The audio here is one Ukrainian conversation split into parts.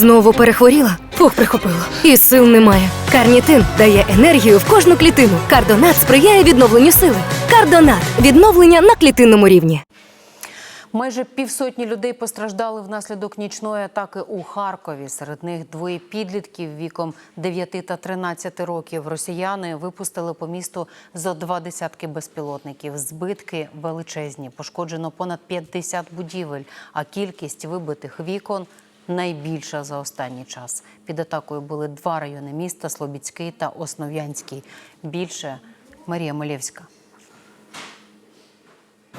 Знову перехворіла? Фух, прихопило. І сил немає. Карнітин дає енергію в кожну клітину. Кардонат сприяє відновленню сили. Кардонат відновлення на клітинному рівні. Майже півсотні людей постраждали внаслідок нічної атаки у Харкові. Серед них двоє підлітків віком 9 та 13 років. Росіяни випустили по місту зо два десятки безпілотників. Збитки величезні. Пошкоджено понад 50 будівель, а кількість вибитих вікон найбільша за останній час. Під атакою були два райони міста Слобідський та Основ'янський. Більше Марія Малєвська.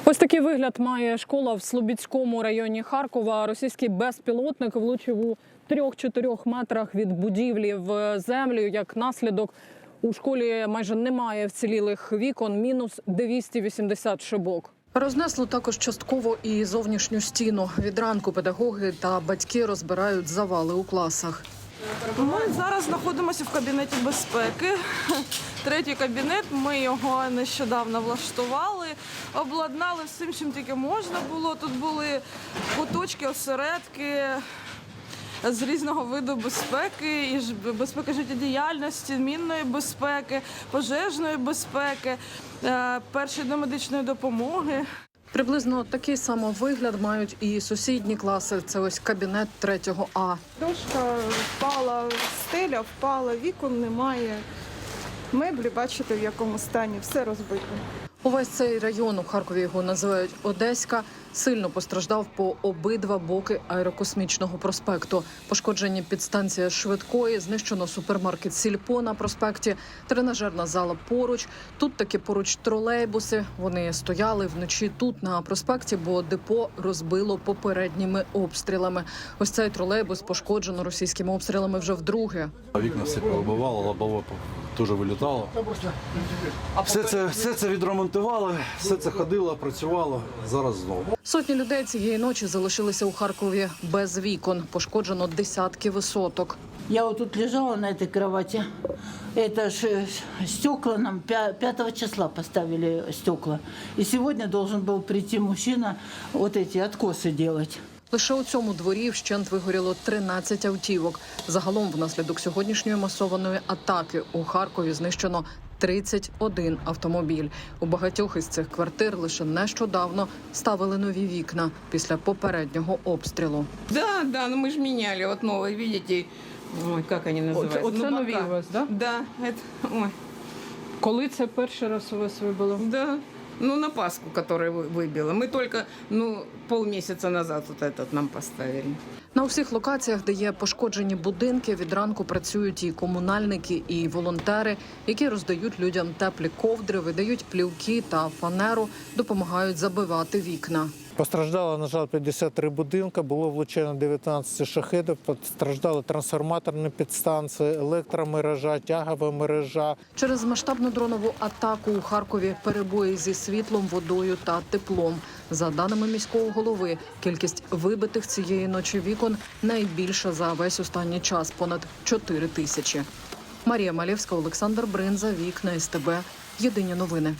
Ось такий вигляд має школа в Слобідському районі Харкова. Російський безпілотник влучив у 3-4 метрах від будівлі в землю. Як наслідок у школі майже немає вцілілих вікон, мінус 280 шибок. Рознесло також частково і зовнішню стіну. Від ранку педагоги та батьки розбирають завали у класах. Ми зараз знаходимося в кабінеті безпеки. Третій кабінет. Ми його нещодавно влаштували, обладнали всім, чим тільки можна було. Тут були куточки, осередки з різного виду безпеки, і ж- безпеки життєдіяльності, мінної безпеки, пожежної безпеки, е, першої домедичної допомоги. Приблизно такий самий вигляд мають і сусідні класи. Це ось кабінет 3 А. Дошка впала, стеля впала, вікон немає. Меблі, бачите, в якому стані, все розбито. Увесь цей район у Харкові його називають Одеська. Сильно постраждав по обидва боки аерокосмічного проспекту. Пошкоджені підстанція швидкої, знищено супермаркет Сільпо на проспекті, тренажерна зала поруч. Тут таки поруч тролейбуси. Вони стояли вночі тут на проспекті, бо депо розбило попередніми обстрілами. Ось цей тролейбус пошкоджено російськими обстрілами вже вдруге. Вікна всі повибивало, лобове теж вилітало. Все це, все це відремонтували, все це ходило, працювало. Зараз знову. Сотні людей цієї ночі залишилися у Харкові без вікон. Пошкоджено десятки висоток. Я вот тут лежала на этой кровати. Это ж стекла нам 5 числа поставили стекла. И сегодня должен был прийти мужчина вот эти откосы делать. Лише у цьому дворі вщент вигоріло 13 автівок. Загалом, внаслідок сьогоднішньої масованої атаки у Харкові знищено 31 автомобіль. У багатьох із цих квартир лише нещодавно ставили нові вікна після попереднього обстрілу. Да, да, ну мы же меняли. Вот новые, видите, ой, как они называются? оце ну, нові бока. у вас, да? Да, это, ой, Коли це перший раз у вас вибило? да. Ну, на Пасху, которая вы- выбила. Мы только, ну, полмесяца назад вот этот нам поставили. На усіх локаціях, де є пошкоджені будинки, від ранку працюють і комунальники, і волонтери, які роздають людям теплі ковдри, видають плівки та фанеру, допомагають забивати вікна. Постраждало, на жаль, 53 будинки, було влучено 19 шахедів, постраждали трансформаторні підстанції, електромережа, тягова мережа. Через масштабну дронову атаку у Харкові перебої зі світлом, водою та теплом. За даними міського голови, кількість вибитих цієї ночі вікон найбільша за весь останній час понад 4 тисячі. Марія Малєвська, Олександр Бринза, вікна СТБ. Єдині новини.